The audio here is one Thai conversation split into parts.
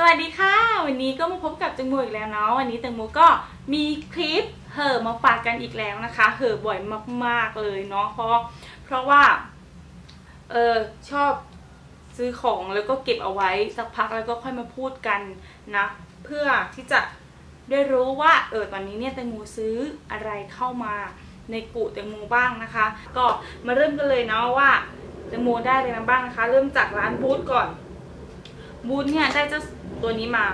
สวัสดีค่ะ วันนี้ก็มาพบกับแตงโมอีกแล้วเนาะวันนี้แตงโมก็มีคลิปเห่อมาฝากกันอีกแล้วนะคะ เห่อบ่อยมากๆเลยเนาะเพราะเพราะว่าเออชอบซื้อของแล้วก็เก็บเอาไว้สักพักแล้วก็ค่อยมาพูดกันนะ เพื่อที่จะได้รู้ว่าเออตอนนี้เนี่ยแตงโมซื้ออะไรเข้ามาในกุแตงโมบ้างนะคะ ก็มาเริ่มกันเลยเนาะว่าแตงโมได้อะไรมาบ้างนะคะ เริ่มจากร้านบูธก่อนบูธเนี่ยได้เจ้า ตัวนี้มา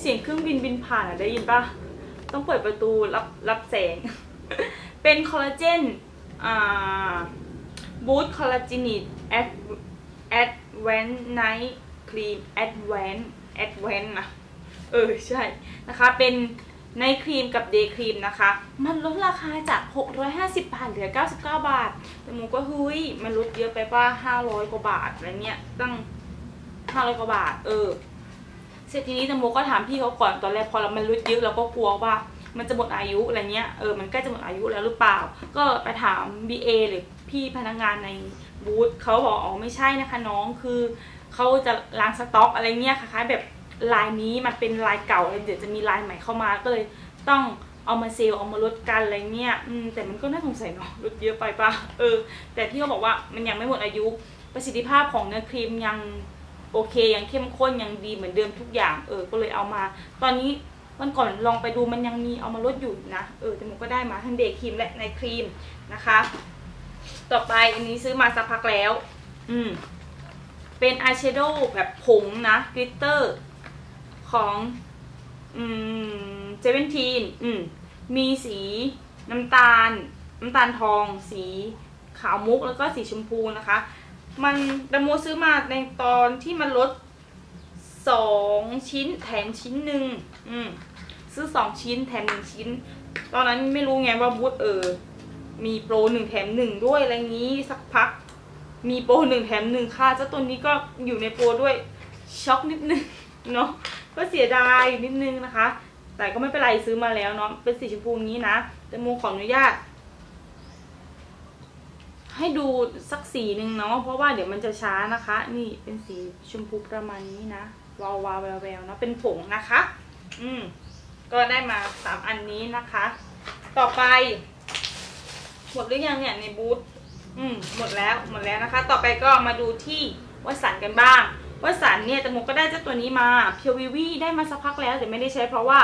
เสียงเครื่องบินบินผ่านอะได้ยินปะต้องเปิดประตูรับรับแสง เป็นคอลลาเจนอ่าบูธคอลลาเจนิตแอดแอดแวนไนท์ครีมแอดแวนแอดแวนนะเออใช่นะคะเป็นไนท์ครีมกับเดย์ครีมนะคะ มันลดราคาจาก 650 บาทเหลือ 99 บาท แต่หมูก็เฮ้ยมันลดเยอะไปป่ะ500 กว่าบาทอะไรเงี้ยตั้ง ห้าร้อยกว่าบาท เออ เสร็จทีนี้ตมโมก็ถามพี่เขาก่อนตอนแรกพอเรามันลดเยอะเราก็กลัวว่า มันจะหมดอายุอะไรเงี้ย เออ มันใกล้จะหมดอายุแล้วหรือเปล่า ก็ไปถาม BA หรือพี่พนักงานในบูธเขาบอกอ๋อไม่ใช่นะคะน้อง คือเขาจะล้างสต็อกอะไรเงี้ยคล้ายๆแบบลายนี้มันเป็นลายเก่าเดี๋ยวจะมีลายใหม่เข้ามาก็เลยต้องเอามาเซลล์เอามาลดกันอะไรเงี้ยอืมแต่มันก็น่าสงสัยเนาะลดเยอะไปปะเออ แต่พี่เขาบอกว่ามันยังไม่หมดอายุ ประสิทธิภาพของเนื้อครีมยัง โอเคยังเข้มข้นยังดีเหมือนเดิมทุกอย่าง เออ ก็เลยเอามา ตอนนี้วันก่อนลองไปดูมันยังมีเอามาลดอยู่นะ เออแต่หมูก็ได้มาทั้งเดย์ครีมและในครีมนะคะ ต่อไปอันนี้ซื้อมาสักพักแล้ว อืม เป็นอายแชโดว์แบบผงนะกลิตเตอร์ของ อืมเจเวนทีนอืม มีสีน้ำตาล น้ำตาลทอง สีขาวมุกแล้วก็สีชมพูนะคะ มันดโมซื้อมาในตอนที่มันลดสองชิ้นแถมชิ้นหนึ่งอืมซื้อสองชิ้นแถมหนึ่งชิ้น ตอนนั้นไม่รู้ไงว่าบูธเออ มีโปรหนึ่งแถมหนึ่งด้วยอะไรงี้สักพัก มีโปรหนึ่งแถมหนึ่งค่ะเจ้าตัวนี้ก็อยู่ในโปรด้วยช็อกนิดนึงเนาะก็เสียดายนิดนึงนะคะ แต่ก็ไม่เป็นไรซื้อมาแล้วเนาะเป็นสีชมพูนี้นะแต่โมขออนุญาต ให้ดูสักสีหนึ่งเนาะเพราะว่าเดี๋ยวมันจะช้านะคะ นี่เป็นสีชมพูประมาณนี้นะวาววาวแววแววนะเป็นผงนะคะ อืมก็ได้มาสามอันนี้นะคะ ต่อไป หมดหรือยังเนี่ยในบูธอืมหมดแล้วหมดแล้วนะคะ ต่อไปก็มาดูที่วัสันกันบ้างวัสันเนี่ยแต่โมก็ได้เจ้าตัวนี้มาเพียววิวีได้มาสักพักแล้วแต่ไม่ได้ใช้เพราะว่า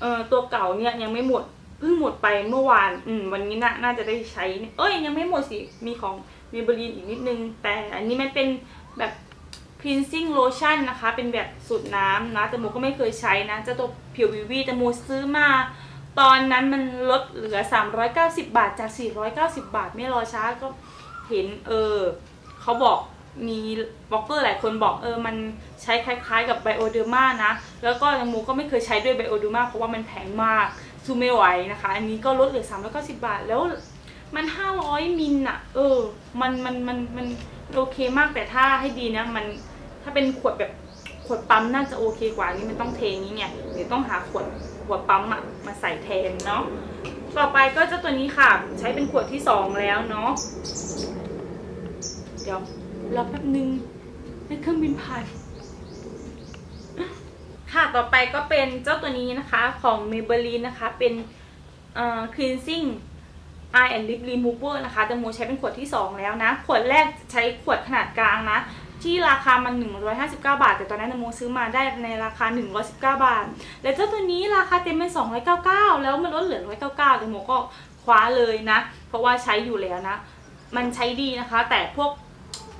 เอ่อตัวเก่าเนี่ยยังไม่หมด พิ่งหมดไปเมื่อวาน อืม วันนี้น่าน่าจะได้ใช้ เอ้ย ยังไม่หมดสิ มีของเมเบลีนอีกนิดนึง แต่อันนี้มันเป็นแบบ cleansing lotion นะคะ เป็นแบบสูตรน้ำนะแต่โมก็ไม่เคยใช้นะเจ้าตัวเพียววิวีแต่โมซื้อมา ตอนนั้นมันลดเหลือ 390 บาทจาก 490 บาท ไม่รอช้าก็เห็น เออ เขาบอกมีบล็อกเกอร์หลายคนบอกเออ มันใช้คล้ายๆกับไบโอเดอร์มานะ แล้วก็ยังโมก็ไม่เคยใช้ด้วยไบโอเดอร์มาเพราะว่ามันแพงมาก สู้ไม่ไหวนะคะ อันนี้ก็ลดเหลือ390บาท แล้วมัน500มิลอะเออ มันมันมันมันโอเคมากแต่ถ้าให้ดีนะมันถ้าเป็นขวดแบบขวดปั๊มน่าจะโอเคกว่านี้มันต้องเทนี้ไงเดี๋ยวต้องหาขวดขวดปั๊มอะมาใส่แทนเนาะต่อไปก็จ้าตัวนี้ค่ะ ใช้เป็นขวดที่สองแล้วเนาะเดี๋ยวรอแป๊บนึงให้เครื่องบินผ่าน ค่ะต่อไปก็เป็นเจ้าตัวนี้นะคะของ Maybelline นะคะ เป็นเอ่อ cleansing eye and lip remover นะคะแต่โมใช้เป็นขวดที่ 2 แล้วนะ ขวดแรกใช้ขวดขนาดกลางนะ ที่ราคามัน 159 บาท แต่ตอนนั้นโมซื้อมาได้ในราคา 119 บาท และเจ้าตัวนี้ราคาเต็มเป็น 299 แล้วมันลดเหลือ 199แต่โมก็คว้าเลยนะ เพราะว่าใช้อยู่แล้วนะ มันใช้ดีนะคะ แต่พวก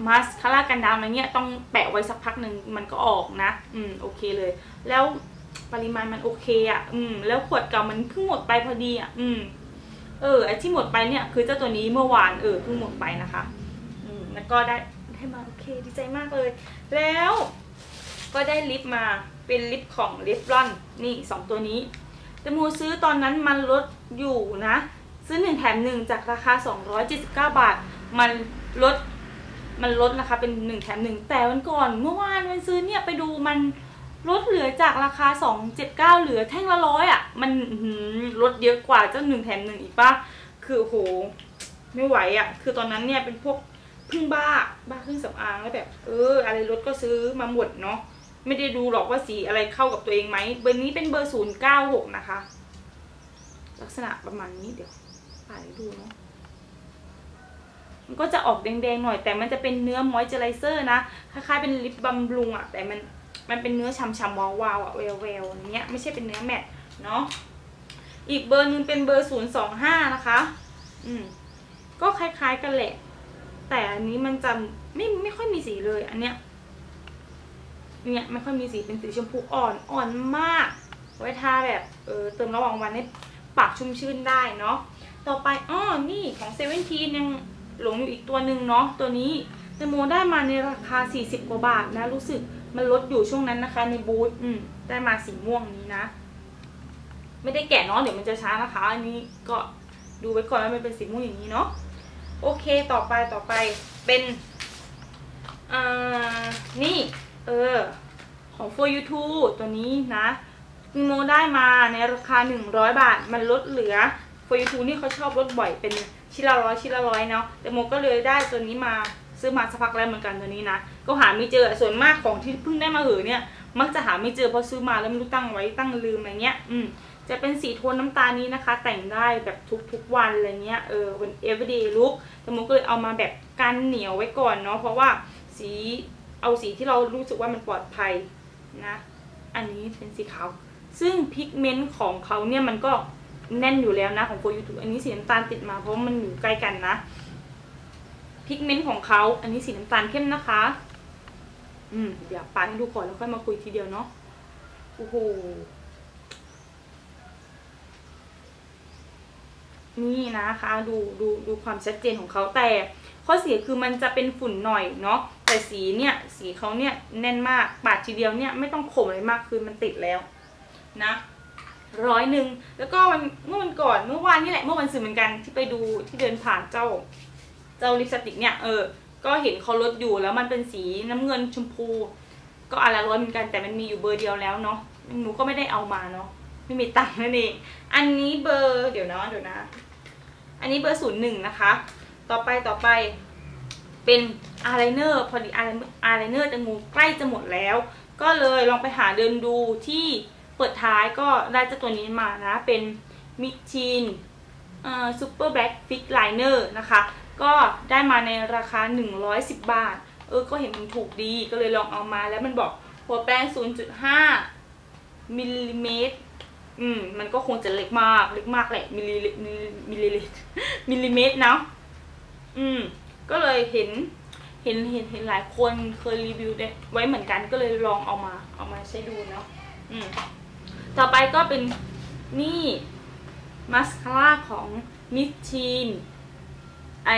มาสคาร่ากันดำอะไรเงี้ยต้องแปะไว้สักพักหนึ่งมันก็ออกนะ อืมโอเคเลย แล้วปริมาณมันโอเคอะ่ะ อืม แล้วขวดเก่ามันเพิ่งหมดไปพอดีอะ่ะ อืม เออไอที่หมดไปเนี่ย คือเจ้าตัวนี้เมื่อวานเออเพิ่งหมดไปนะคะ อืม แล้วก็ได้ได้มาโอเคดีใจมากเลย แล้วก็ได้ลิปมาเป็นลิปของลิปรอนนี่สองตัวนี้แต่มูซื้อตอนนั้นมันลดอยู่นะ ซื้อหนึ่งแถมหนึ่งจากราคา 279 บาท มันลด มันลดนะคะเป็นหนึ่งแถมหนึ่งแต่วันก่อนเมื่อวานมันซื้อเนี่ยไปดูมันลดเหลือจากราคา 279 เหลือแท่งละร้อยอะ มันลดเยอะกว่าเจ้าหนึ่งแถมหนึ่งอีกปะคือโหไม่ไหวอะ คือตอนนั้นเนี่ยเป็นพวกพิ่งบ้าบ้าเครื่องสำอางแล้วแบบ เออ อะไรลดก็ซื้อมาหมดเนาะไม่ได้ดูหรอกว่าสีอะไรเข้ากับตัวเองไหมเบอร์นี้เป็นเบอร์ศูนย์เก้าหกนะคะ ลักษณะประมาณนี้เดี๋ยวถ่ายดูเนาะ มันก็จะออกแดงๆหน่อย แต่มันจะเป็นเนื้อมอยเจอไรเซอร์นะ คล้ายๆเป็นลิปบำรุงอะแต่มันมันเป็นเนื้อฉ่ำๆวาวๆอะแววๆอย่างเงี้ยไม่ใช่เป็นเนื้อแมทเนาะอีกเบอร์นึงเป็นเบอร์ศูนย์สองห้านะคะ อืมก็คล้ายๆกันแหละ แต่อันนี้มันจะไม่ไม่ค่อยมีสีเลย อันเนี้ยเนี่ยไม่ค่อยมีสีเป็นสีชมพูอ่อนอ่อนมาก ไว้ทาแบบเออเติมระหว่างวันให้ปากชุ่มชื่นได้เนาะต่อไปอ้อนี่ของเซเว่นทียัง หลงอยู่อีกตัวหนึ่งเนาะตัวนี้แตงโมได้มาในราคา 40 กว่าบาทนะ รู้สึกมันลดอยู่ช่วงนั้นนะคะ ในบูธอืมได้มาสีม่วงนี้นะ ไม่ได้แกะเนาะเดี๋ยวมันจะช้านะคะ อันนี้ก็ดูไว้ก่อนว่ามันเป็นสีม่วงอย่างนี้เนาะโอเคต่อไปต่อไปเป็นอ่านี่ เออ ของ for you t o ตัวนี้นะโมได้มาในราคา 100 บาท มันลดเหลือ for you t o นี่เขาชอบลดบ่อยเป็นชิ้นละร้อยชิ้นละร้อยเนาะแต่โมก็เลยได้ตัวนี้มาซื้อมาสักพักแล้วเหมือนกันตัวนี้นะก็หาไม่เจอส่วนมากของที่เพิ่งได้มาเหอเนี่ยมักจะหาไม่เจอเพราะซื้อมาแล้วไม่รู้ตั้งไว้ตั้งลืมอะไรเงี้ยอืมจะเป็นสีโทนน้ำตาลนี้นะคะ แต่งได้แบบทุกๆวันอะไรเงี้ยเออเป็น everyday look แต่โมก็เลยเอามาแบบกันเหนียวไว้ก่อนเนาะเพราะว่าสีเอาสีที่เรารู้สึกว่ามันปลอดภัยนะ อันนี้เป็นสีขาว ซึ่งพิกเมนต์ของเขาเนี่ยมันก็ แน่นอยู่แล้วนะของโฟยูทูอันนี้สีน้ำตาลติดมาเพราะมันอยู่ใกล้กันนะพิกเมนต์ของเขาอันนี้สีน้ำตาลเข้มนะคะ อืมเดี๋ยวปาดให้ดูก่อนแล้วค่อยมาคุยทีเดียวเนาะโอ้โหนี่นะคะ ดูดูดูความชัดเจนของเขาแต่ข้อเสียคือมันจะเป็นฝุ่นหน่อยเนาะแต่สีเนี่ยสีเขาเนี่ยแน่นมากปาดทีเดียวเนี่ยไม่ต้องข่มอะไรมากคือมันติดแล้วนะ ร้อยหนึ่งแล้วก็วันเมื่อวันก่อนเมื่อวานนี่แหละเมื่อวันสื่อเหมือนกันที่ไปดูที่เดินผ่านเจ้า เจ้าลิปสติกเนี่ยเออ ก็เห็นเขาลดอยู่แล้วมันเป็นสีน้ำเงินชมพู ก็อนละร้อยเหมือนกันแต่มันมีอยู่เบอร์เดียวแล้วเนาะหนูก็ไม่ได้เอามาเนาะไม่มีตังค์นั่นเองอันนี้เบอร์เดี๋ยวนะเดี๋ยวนะ อันนี้เบอร์ศูนย์หนึ่งนะคะ ต่อไปต่อไปเป็นอายไลเนอร์พอดีอายไลเนอร์จะงูใกล้จะหมดแล้ว ก็เลยลองไปหาเดินดูที่ ปิดท้ายก็ได้เจ้าตัวนี้มานะ เป็นมิชีนซูเปอร์แบล็กฟิกไลเนอร์นะคะ ก็ได้มาในราคา 110 บาท เออ ก็เห็นมันถูกดีก็เลยลองเอามาแล้วมันบอกหัวแป้ง 0.5 มิลลิเมตร อืม มันก็คงจะเล็กมาก เล็กมากแหละ มิลลิมิลลิลิตรมิลลิเมตรเนาะอืม ก็เลยเห็น เห็น เห็น เห็นหลายคนเคยรีวิวไว้เหมือนกันก็เลยลองเอามา เอามาใช้ดูเนาะ อืม ต่อไปก็เป็นนี่มาสคาร่าของมิชชีนไอ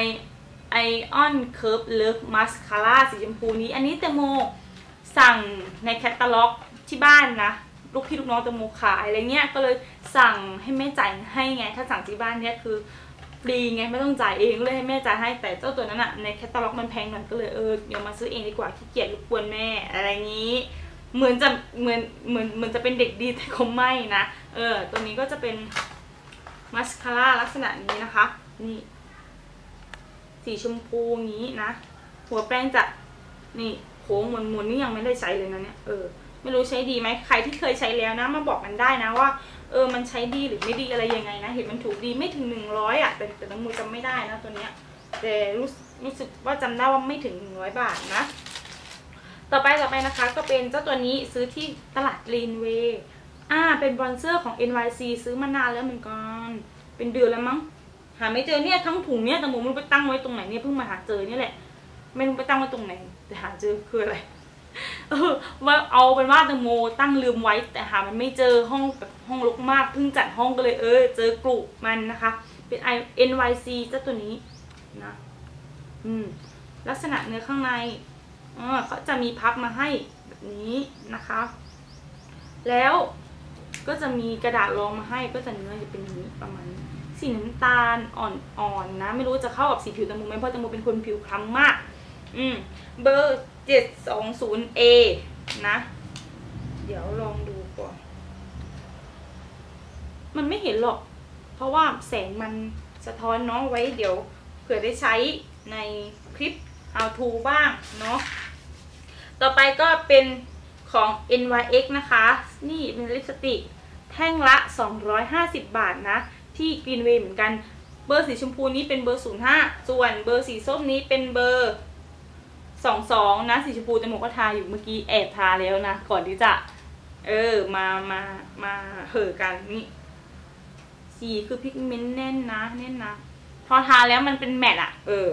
ไอออนเคิร์ฟเลิฟมาสคาร่าสีชมพูนี้ อันนี้แตงโมสั่งในแคตตาล็อกที่บ้านนะ ลูกพี่ลูกน้องแตงโมขายอะไรเงี้ย ก็เลยสั่งให้แม่จ่ายให้ไง ถ้าสั่งที่บ้านเนี้ยคือฟรีไงไม่ต้องจ่ายเองเลยให้แม่จ่ายให้แต่เจ้าตัวนั้นอะในแคตตาล็อกมันแพงหน่อยก็เลยเออเดี๋ยวมาซื้อเองดีกว่าขี้เกียจรบกวนแม่อะไรงี้ เหมือนจะเหมือนเหมือนเหมือนจะเป็นเด็กดีแต่คงไม่นะ เออ ตัวนี้ก็จะเป็นมาสคาร่าลักษณะนี้นะคะ นี่ สีชมพูนี้นะ หัวแป้งจะนี่โค้งมนมนนี่ยังไม่ได้ใช้เลยนะเนี่ยเออไม่รู้ใช้ดีไหมใครที่เคยใช้แล้วนะ มาบอกมันได้นะว่า เออมันใช้ดีหรือไม่ดีอะไรยังไงนะ เห็นมันถูกดีไม่ถึงหนึ่งร้อยอะแต่แต่น้ำมือจำไม่ได้นะตัวเนี้ยแต่รู้รู้สึกว่าจำได้ว่าไม่ถึงหนึ่งร้อยบาทนะ ต่อไปต่อไปนะคะก็เป็นเจ้าตัวนี้ซื้อที่ตลาดลีนเวย์อ่าเป็นบรอนเซอร์ของ NYC ซื้อมานานแล้วเหมือนกันเป็นเดือนแล้วมั้งหาไม่เจอเนี่ยทั้งถุงเนี่ยแต่หมูมันไปตั้งไว้ตรงไหนเนี่ยเพิ่งมาหาเจอเนี่ยแหละไม่รู้ไปตั้งไว้ตรงไหน แต่หาเจอคืออะไรเออว่าเอาเป็นว่าแตงโมตั้งลืมไว้แต่หามันไม่เจอห้องแบบห้องรกมากเพิ่งจัดห้องก็เลยเออ เจอกลุ่มันนะคะ เป็น I NYC เจ้าตัวนี้นะอืมลักษณะเนื้อข้างใน เขาจะมีพับมาให้แบบนี้นะคะ แล้วก็จะมีกระดาษรองมาให้ก็จะเนื้อจะเป็นอย่างนี้ประมาณนี้สีน้ำตาลอ่อนๆนะ ไม่รู้จะเข้ากับสีผิวแตงโมไหมเพราะแตงโมเป็นคนผิวคล้ำมาก อืมเบอร์เจ็ดสองศูนย์เอนะ เดี๋ยวลองดูก่อน มันไม่เห็นหรอก เพราะว่าแสงมันสะท้อนเน้องไว้เดี๋ยวเผื่อได้ใช้ในคลิป how to บ้างเนาะ ต่อไปก็เป็นของ NYX นะคะ นี่เป็นลิปสติกแท่งละ 250 บาทนะ ที่ Greenway เหมือนกัน เบอร์สีชมพูนี้เป็นเบอร์ 05 ส่วนเบอร์สีส้มนี้เป็นเบอร์ 22 นะ สีชมพูจมูกก็ทาอยู่เมื่อกี้แอบทาแล้วนะ ก่อนที่จะ เออ มา มา มาเหอกันนี่สีคือพิกเมนต์แน่นนะ แน่นนะ พอทาแล้วมันเป็นแมตต์อะเออ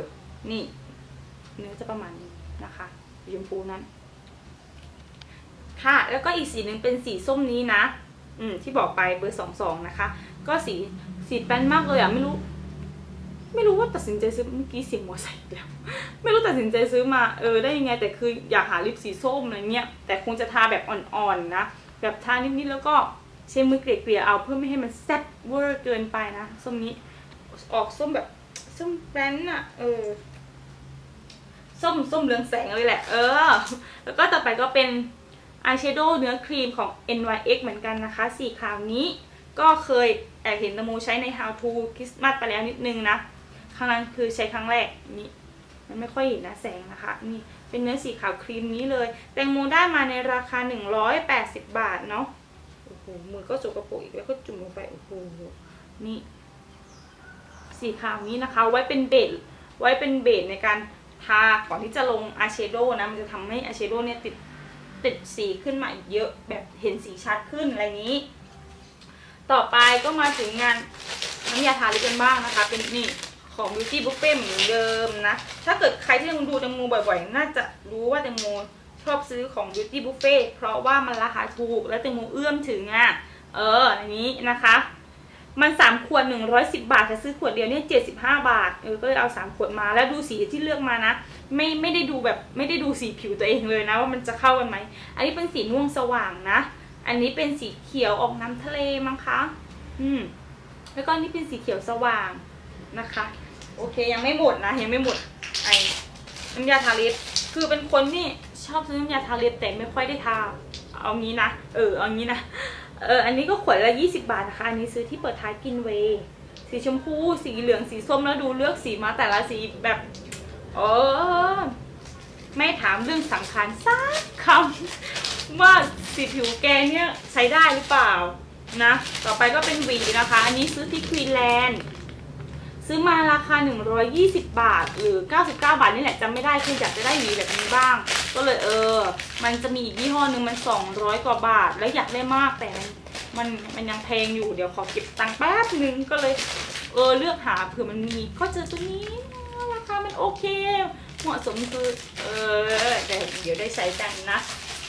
นี่ เนื้อจะประมาณนี้นะคะ สีชมพูนั้น ค่ะ แล้วก็อีกสีหนึ่งเป็นสีส้มนี้นะ อืม ที่บอกไปเบอร์สองสองนะคะ ก็สีสีแป้นมากเลยอะไม่รู้ ไม่รู้ว่าตัดสินใจซื้อเมื่อกี้เสียงหัวใส่แล้ว ไม่รู้ตัดสินใจซื้อมาเออได้ยังไง แต่คืออยากหาลิปสีส้มอะไรเงี้ย แต่คงจะทาแบบอ่อนๆนะ แบบทานิดๆแล้วก็ใช้มือเกลี่ยๆเอาเพื่อไม่ให้มันแซ่บเวอร์เกินไปนะส้มนี้ ออกส้มแบบส้มแป้นอะเออ ส้มส้มเหลืองแสงเลยแหละ เออ แล้วก็ต่อไปก็เป็นอายแชโดว์เนื้อครีมของ NYX เหมือนกันนะคะสีขาวนี้ ก็เคยแอบเห็นตะมูใช้ใน How to Christmas ไปแล้วนิดนึงนะ ครั้งนั้นคือใช้ครั้งแรกนี่มันไม่ค่อยเห็นนะแสงนะคะ นี่เป็นเนื้อสีขาวครีมนี้เลย แตงโมได้มาในราคา 180 บาทเนาะโอ้โหมือก็สกปรกอีกแล้วก็จุ่มลงไปโอ้โหนี่ สีขาวนี้นะคะ ไว้เป็นเบสไว้เป็นเบสในการ ทาก่อนที่จะลงอายแชโดว์นะ มันจะทำให้อายแชโดว์เนี่ยติดติดสีขึ้นมาอีกเยอะแบบเห็นสีชัดขึ้นอะไรนี้ ต่อไปก็มาถึงงานน้ำยาทาลิปกันบ้างนะคะ เป็นนี่ของ Beauty Buffet เหมือนเดิมนะ ถ้าเกิดใครที่ยังดูแตงโมบ่อยๆ น่าจะรู้ว่าแตงโมชอบซื้อของ Beauty Buffet เพราะว่ามันราคาถูกและแตงโมเอื้อมถึงอะ เอออันนี้นะคะ มันสามขวดหนึ่งร้อยสิบาทแต่ซื้อขวดเดียวเนี่ยเจ็ดสิบห้าบาทเออก็เลยเอาสามขวดมาแล้วดูสีที่เลือกมานะ ไม่ไม่ได้ดูแบบไม่ได้ดูสีผิวตัวเองเลยนะว่ามันจะเข้ากันไหมอันนี้เป็นสีม่วงสว่างนะ อันนี้เป็นสีเขียวออกน้ำทะเลมั้งคะ อืม แล้วก็นี่เป็นสีเขียวสว่างนะคะ โอเคยังไม่หมดนะยังไม่หมดไอ้น้ำยาทาลิปคือเป็นคนที่ชอบซื้อน้ำยาทาลิปแต่ไม่ค่อยได้ทาเอางี้นะเออเอางี้นะ เออ อันนี้ก็ขวดละ20 บาทนะคะ อันนี้ซื้อที่เปิดท้ายกินเวสีชมพู สีเหลือง สีส้มแล้วดูเลือกสีมาแต่ละสีแบบเออไม่ถามเรื่องสำคัญสักคำว่าสีผิวแกเนี่ยใช้ได้หรือเปล่านะ ต่อไปก็เป็นหวีนะคะ อันนี้ซื้อที่ควีนแลนด์ ซื้อมาราคา 120 บาท หรือ 99 บาทนี่แหละจำไม่ได้คืออยากจะได้หวีแบบนี้บ้าง ก็เลยเออ มันจะมีอีกยี่ห้อหนึ่งมัน 200 กว่าบาท แล้วอยากได้มากแต่มันมันยังแพงอยู่เดี๋ยวขอเก็บตังค์แป๊บนึงก็เลยเออเลือกหาเผื่อมันมีก็เจอตัวนี้ราคามันโอเค เหมาะสมคือเออแต่เดี๋ยวได้ใช้กันนะ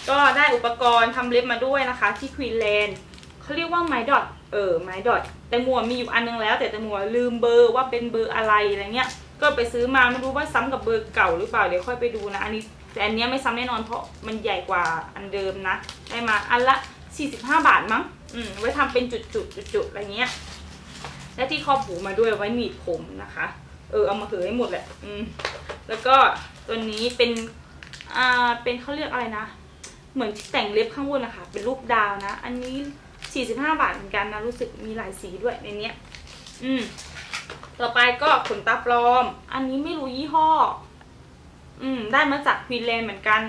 ก็ได้อุปกรณ์ทำเล็บมาด้วยนะคะ ที่ควีนแลนด์เขาเรียกว่าไมดอท เออไม้ดอทแต่มัวมีอยู่อันนึงแล้ว แต่แต่มัวลืมเบอร์ว่าเป็นเบอร์อะไรอะไรเงี้ย ก็ไปซื้อมาไม่รู้ว่าซ้ำกับเบอร์เก่าหรือเปล่าเดี๋ยวค่อยไปดูนะอันนี้แต่อันนี้ไม่ซ้ำแน่นอนเพราะมันใหญ่กว่าอันเดิมนะ ได้มาอันละ 45 บาทมั้งอืมไว้ทำเป็นจุดๆจุดๆอะไรเงี้ย และที่ครอบหูมาด้วยไว้หนีบผมนะคะ เออเอามาเหอให้หมดแหละอืมแล้วก็ตัวนี้เป็นอ่าเป็นเขาเรียกอะไรนะ เหมือนที่แต่งเล็บข้างบนนะคะเป็นรูปดาวนะ อันนี้ 45บาทเหมือนกันนะรู้สึกมีหลายสีด้วยในเนี้ย อืม ต่อไปก็ขนตาปลอม อันนี้ไม่รู้ยี่ห้อ อืม ได้มาจากควีนแลนด์เหมือนกัน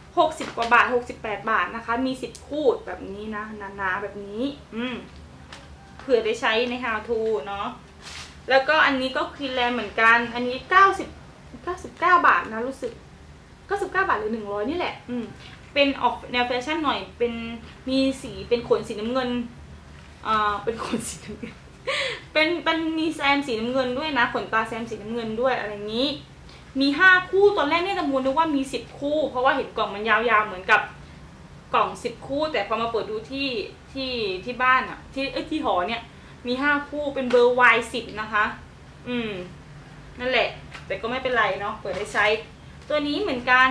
60กว่าบาท68บาทนะคะ มี10คู่แบบนี้นะหนาๆแบบนี้ อืมเผื่อได้ใช้ใน how to เนาะแล้วก็อันนี้ก็ควีนแลนด์เหมือนกัน อันนี้90 99บาทนะรู้สึก99บาทหรือ100นี่แหละ อืม เป็นออกแนวแฟชั่นหน่อย เป็นมีสีเป็นขนสีน้ำเงินอ่าเป็นขนสีน้ำเงินเป็นเป็นมีแซมสีน้ำเงินด้วยนะขนตาแซมสีน้ำเงินด้วยอะไรนี้ มีห้าคู่ตอนแรกเนี่ยตะมูลนึกว่ามีสิบคู่ เพราะว่าเห็นกล่องมันยาวๆเหมือนกับกล่องสิบคู่ แต่พอมาเปิดดูที่ที่ที่บ้านอะที่เอ้ยที่หอเนี่ย มีห้าคู่เป็นเบอร์ Y สิบนะคะ อืม นั่นแหละ แต่ก็ไม่เป็นไรเนาะเปิดได้ใช้ ตัวนี้เหมือนกัน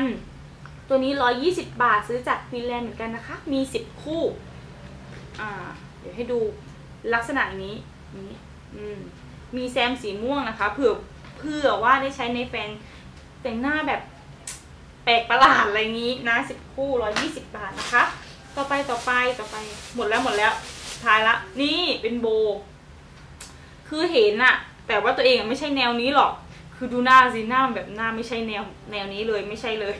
ตัวนี้ร้อยี่สิบบาทซื้อจากฟินแลนด์เหมือนกันนะคะ มีสิบคู่ อ่า เดี๋ยวให้ดูลักษณะนี้นี้อืมมีแซมสีม่วงนะคะ เผื่อเพื่อว่าได้ใช้ในแฟนแต่งหน้าแบบแปลกประหลาดอะไรงี้นะสิบคู่ร้อยี่สิบบาทนะคะ ต่อไปต่อไปต่อไปหมดแล้วหมดแล้วท้ายละ นี่เป็นโบ คือเห็นอะแต่ว่าตัวเองไม่ใช่แนวนี้หรอก คือดูหน้าสิหน้าแบบหน้าไม่ใช่แนวแนวนี้เลยไม่ใช่เลย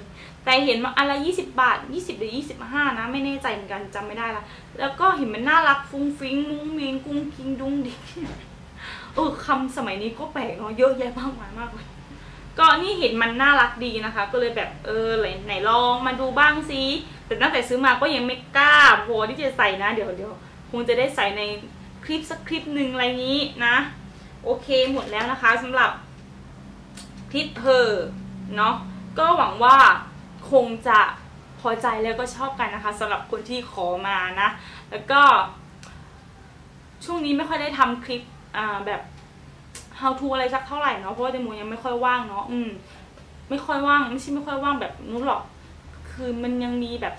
แต่เห็นมาอะไรยี่สิบาทยี่สิบหรือยี่สิบห้านะ ไม่แน่ใจเหมือนกันจำไม่ได้ละแล้วก็เห็นมันน่ารักฟุ้งฟิ้งมุ้งมิงกุ้งกิ้งดุ้งดิงเออคำสมัยนี้ก็แปลกเนาะเยอะแยะมากมายมากเลยก็นี่เห็นมันน่ารักดีนะคะ ก็เลยแบบเออไหนลองมาดูบ้างสิแต่ตั้งแต่ซื้อมาก็ยังไม่กล้าพอที่จะใส่นะ เดี๋ยวเดี๋ยวคงจะได้ใส่ในคลิปสักคลิปหนึ่งอะไรนี้นะ โอเคหมดแล้วนะคะสำหรับคลิปเธอเนาะก็หวังว่า คงจะพอใจแล้วก็ชอบกันนะคะสำหรับคนที่ขอมานะ แล้วก็ ช่วงนี้ไม่ค่อยได้ทำคลิปอ่าแบบ how to อะไรสักเท่าไหร่เนาะเพราะว่าเดโมยังไม่ค่อยว่างเนาะอืม ไม่ค่อยว่างไม่ใช่ไม่ค่อยว่างแบบนู้นหรอก คือมันยังมีแบบ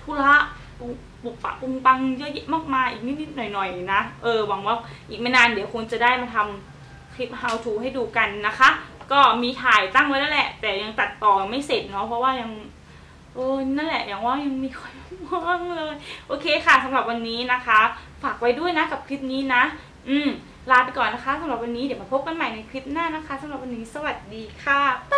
ธุระปุปุปะปุงปังเยอะแยะมากมายอีกนิดๆหน่อยๆนะ เออหวังว่าอีกไม่นานเดี๋ยวคงจะได้มาทำคลิป how to ให้ดูกันนะคะ ก็มีถ่ายตั้งไว้แล้วแหละ แต่ยังตัดต่อไม่เสร็จเนาะเพราะว่ายังโอ้นั่นแหละอย่างว่ายังมีคนว่างเลย โอเคค่ะสำหรับวันนี้นะคะ ฝากไว้ด้วยนะกับคลิปนี้นะ อืมลาไปก่อนนะคะสำหรับวันนี้เดี๋ยวมาพบกันใหม่ในคลิปหน้านะคะสำหรับวันนี้สวัสดีค่ะ